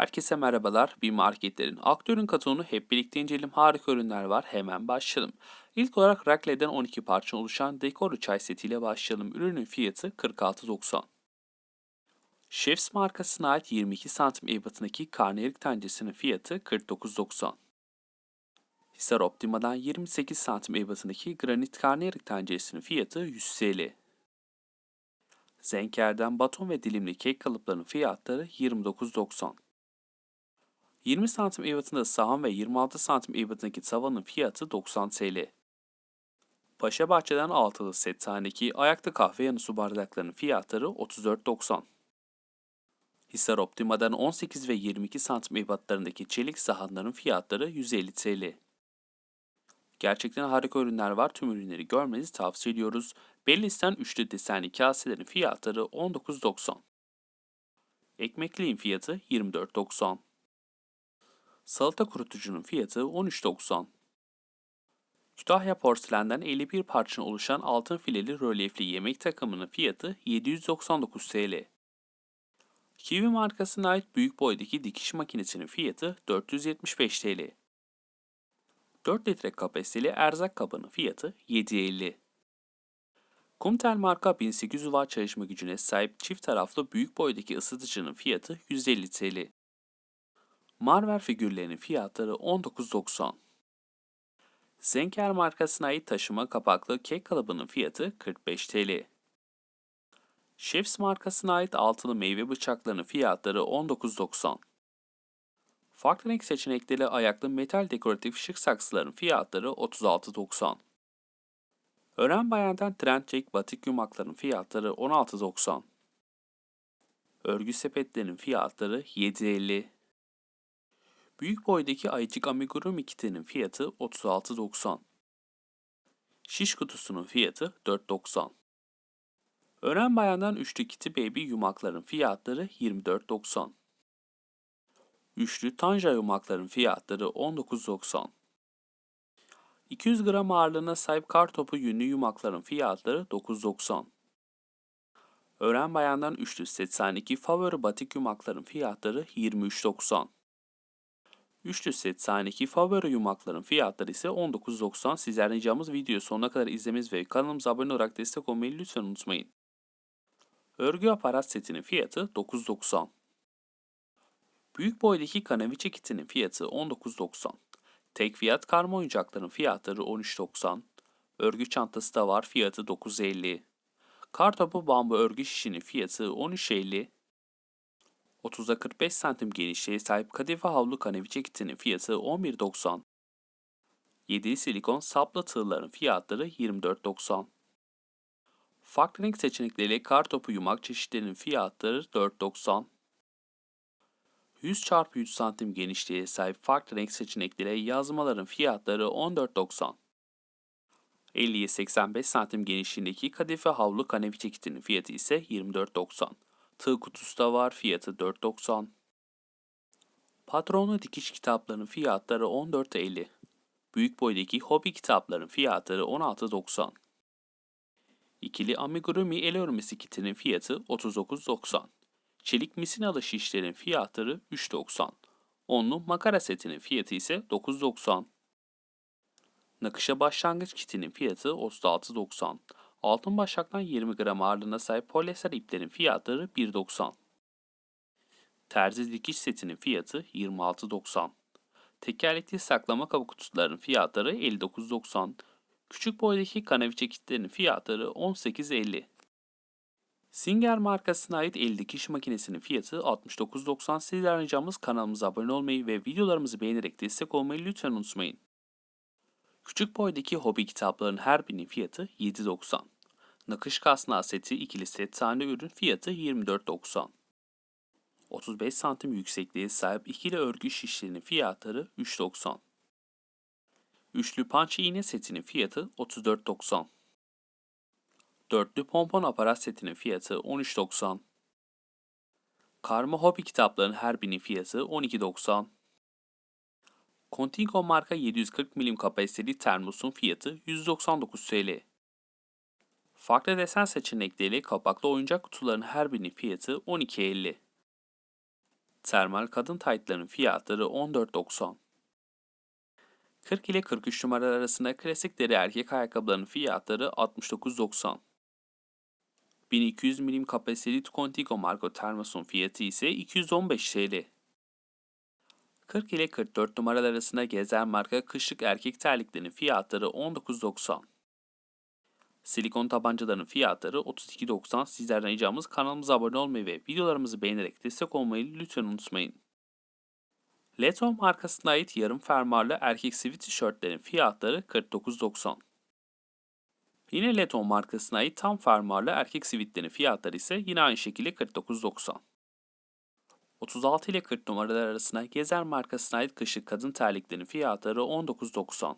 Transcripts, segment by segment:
Herkese merhabalar. Bir marketlerin aktörün katonu hep birlikte inceleyelim. Harika ürünler var. Hemen başlayalım. İlk olarak Rakle'den 12 parça oluşan dekorlu çay setiyle başlayalım. Ürünün fiyatı 46.90. Chefs markasına ait 22 santim ebatındaki karnıyarık tencesinin fiyatı 49.90. Hisar Optima'dan 28 santim ebatındaki granit karnıyarık tenceresinin fiyatı 100 TL. Zenker'den baton ve dilimli kek kalıplarının fiyatları 29.90. 20 santim ebatında sahan ve 26 santim ebatındaki tavanın fiyatı 90 TL. Paşa Bahçe'den altılı set tanedeki ayakta kahve yanı su bardaklarının fiyatları 34.90. Hisar Optima'dan 18 ve 22 santim ebatlarındaki çelik sahanların fiyatları 150 TL. Gerçekten harika ürünler var. Tüm ürünleri görmenizi tavsiye ediyoruz. Bellis'ten üçlü desenli kaselerin fiyatları 19.90. Ekmekliğin fiyatı 24.90. Salata kurutucunun fiyatı 13.90. Kütahya porselenden 51 parçadan oluşan altın fileli rölyefli yemek takımının fiyatı 799 TL. Kiwi markasına ait büyük boydaki dikiş makinesinin fiyatı 475 TL. 4 litre kapasiteli erzak kabının fiyatı 7.50. Kumtel marka 1800 watt çalışma gücüne sahip çift taraflı büyük boydaki ısıtıcının fiyatı 150 TL. Marver figürlerinin fiyatları 19.90. Zenker markasına ait taşıma kapaklı kek kalıbının fiyatı 45 TL. Chefs markasına ait altılı meyve bıçaklarının fiyatları 19.90. Farklı renk seçenekleri ayaklı metal dekoratif şık saksıların fiyatları 36.90. Ören Bayan'dan Trend Check batik yumakların fiyatları 16.90. Örgü sepetlerinin fiyatları 7.50. Büyük boydaki ayıcık amigurumi kitinin fiyatı 36.90. Şiş kutusunun fiyatı 4.90. Ören Bayan'dan üçlü kiti baby yumakların fiyatları 24.90. Üçlü tanja yumakların fiyatları 19.90. 200 gram ağırlığına sahip kar topu yünlü yumakların fiyatları 9.90. Ören Bayan'dan üçlü 82 favori batik yumakların fiyatları 23.90. Üçlü set sahneki favori yumakların fiyatları ise 19.90. Sizlerden ricamız videoyu sonuna kadar izlemeniz ve kanalımıza abone olarak destek olmayı lütfen unutmayın. Örgü aparat setinin fiyatı 9.90. Büyük boydaki kanaviçe kitinin fiyatı 19.90. Tek fiyat karma oyuncakların fiyatları 13.90. Örgü çantası da var fiyatı 9.50. Kartopu bambu örgü şişinin fiyatı 13.50. 30'da 45 santim genişliğe sahip kadife havlu kaneviçe kitinin fiyatı 11.90. 7 silikon saplı tığların fiyatları 24.90. Farklı renk seçenekleriyle kar topu yumak çeşitlerinin fiyatları 4.90. 100 x 100 santim genişliğe sahip farklı renk seçenekleriyle yazmaların fiyatları 14.90. 50'ye 85 santim genişliğindeki kadife havlu kaneviçe kitinin fiyatı ise 24.90. Tığ kutusu da var. Fiyatı 4.90. Patronlu dikiş kitaplarının fiyatları 14.50. Büyük boydaki hobi kitapların fiyatları 16.90. İkili amigurumi el örmesi kitinin fiyatı 39.90. Çelik misinalı şişlerin fiyatları 3.90. Onlu makara setinin fiyatı ise 9.90. Nakışa başlangıç kitinin fiyatı 36.90. Altın başaktan 20 gram ağırlığına sahip polyester iplerin fiyatları 1.90. Terzi dikiş setinin fiyatı 26.90. Tekerlekli saklama kabı kutularının fiyatları 59.90. Küçük boydaki kanaviçe kitlerin fiyatları 18.50. Singer markasına ait el dikiş makinesinin fiyatı 69.90. Sizlerden ricamız kanalımıza abone olmayı ve videolarımızı beğenerek destek olmayı lütfen unutmayın. Küçük boydaki hobi kitapların her birinin fiyatı 7.90. Nakış kasna seti ikili set tane ürün fiyatı 24.90. 35 santim yüksekliğe sahip ikili örgü şişlerinin fiyatları 3.90. Üçlü panç iğne setinin fiyatı 34.90. Dörtlü pompon aparat setinin fiyatı 13.90. Karma hobi kitapların her birinin fiyatı 12.90. Contigo marka 740 milim kapasiteli termosun fiyatı 199 TL. Farklı desen seçenekleriyle kapaklı oyuncak kutuların her birinin fiyatı 12.50. Termal kadın taytların fiyatları 14.90. 40 ile 43 numaralar arasında klasik deri erkek ayakkabılarının fiyatları 69.90. 1200 milim kapasiteli Contigo marka termosun fiyatı ise 215 TL. 40 ile 44 numaralar arasında gezer marka kışlık erkek terliklerinin fiyatları 19.90. Silikon tabancaların fiyatları 32.90. Sizlerden ricamız kanalımıza abone olmayı ve videolarımızı beğenerek destek olmayı lütfen unutmayın. Leto markasına ait yarım fermuarlı erkek sivit tişörtlerin fiyatları 49.90. Yine Leto markasına ait tam fermuarlı erkek sivitlerin fiyatları ise yine aynı şekilde 49.90. 36 ile 40 numaralar arasında Gezer markasına ait kışlık kadın terliklerin fiyatları 19.90.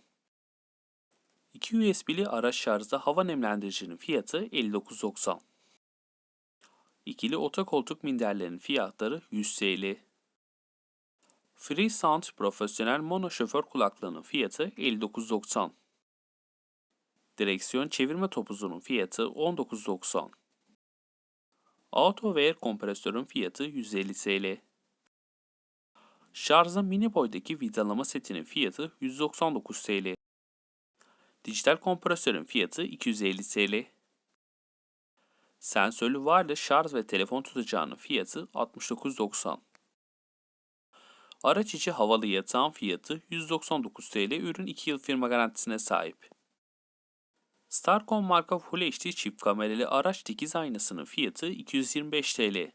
2 USB'li araç şarjlı hava nemlendiricinin fiyatı 59.90. İkili otokoltuk minderlerin fiyatları 100 TL. Free Sound profesyonel mono şoför kulaklığının fiyatı 59.90. Direksiyon çevirme topuzunun fiyatı 19.90. Auto Wear kompresörün fiyatı 150 TL. Şarjlı mini boydaki vidalama setinin fiyatı 199 TL. Dijital kompresörün fiyatı 250 TL. Sensörlü wireless şarj ve telefon tutacağının fiyatı 69.90. Araç içi havalı yatağın fiyatı 199 TL. Ürün 2 yıl firma garantisine sahip. Starcom marka Full HD çift kameralı araç dikiz aynasının fiyatı 225 TL.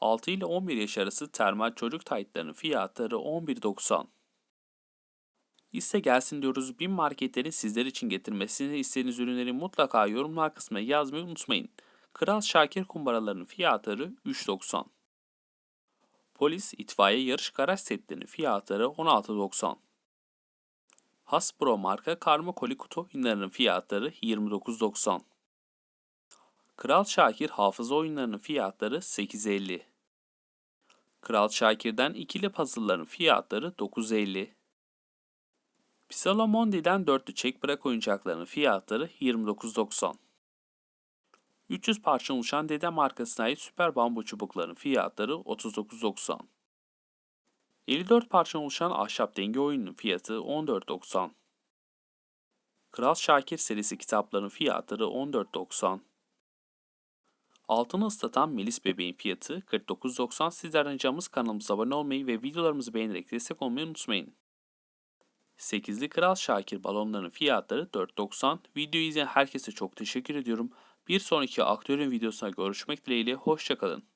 6 ile 11 yaş arası termal çocuk taytlarının fiyatları 11.90. İste gelsin diyoruz. Bin marketlerin sizler için getirmesini istediğiniz ürünleri mutlaka yorumlar kısmına yazmayı unutmayın. Kral Şakir kumbaralarının fiyatları 3.90. Polis itfaiye yarış garaj setlerinin fiyatları 16.90. Hasbro marka karma koli kutu oyunlarının fiyatları 29.90. Kral Şakir hafıza oyunlarının fiyatları 8.50. Kral Şakir'den ikili puzzle'ların fiyatları 9.50. Pisala Mondi'den dörtlü çek bırak oyuncaklarının fiyatları 29.90. 300 parça oluşan Dede markasına ait süper bambu çubukların fiyatları 39.90. 54 parça oluşan ahşap denge oyununun fiyatı 14.90. Kral Şakir serisi kitapların fiyatları 14.90. Altını ıslatan Melis bebeğin fiyatı 49.90. Sizlerden ricamız kanalımıza abone olmayı ve videolarımızı beğenerek destek olmayı unutmayın. 8'li Kral Şakir balonların fiyatları 4.90. Videoyu izleyen herkese çok teşekkür ediyorum. Bir sonraki aktörün videosuna görüşmek dileğiyle hoşçakalın.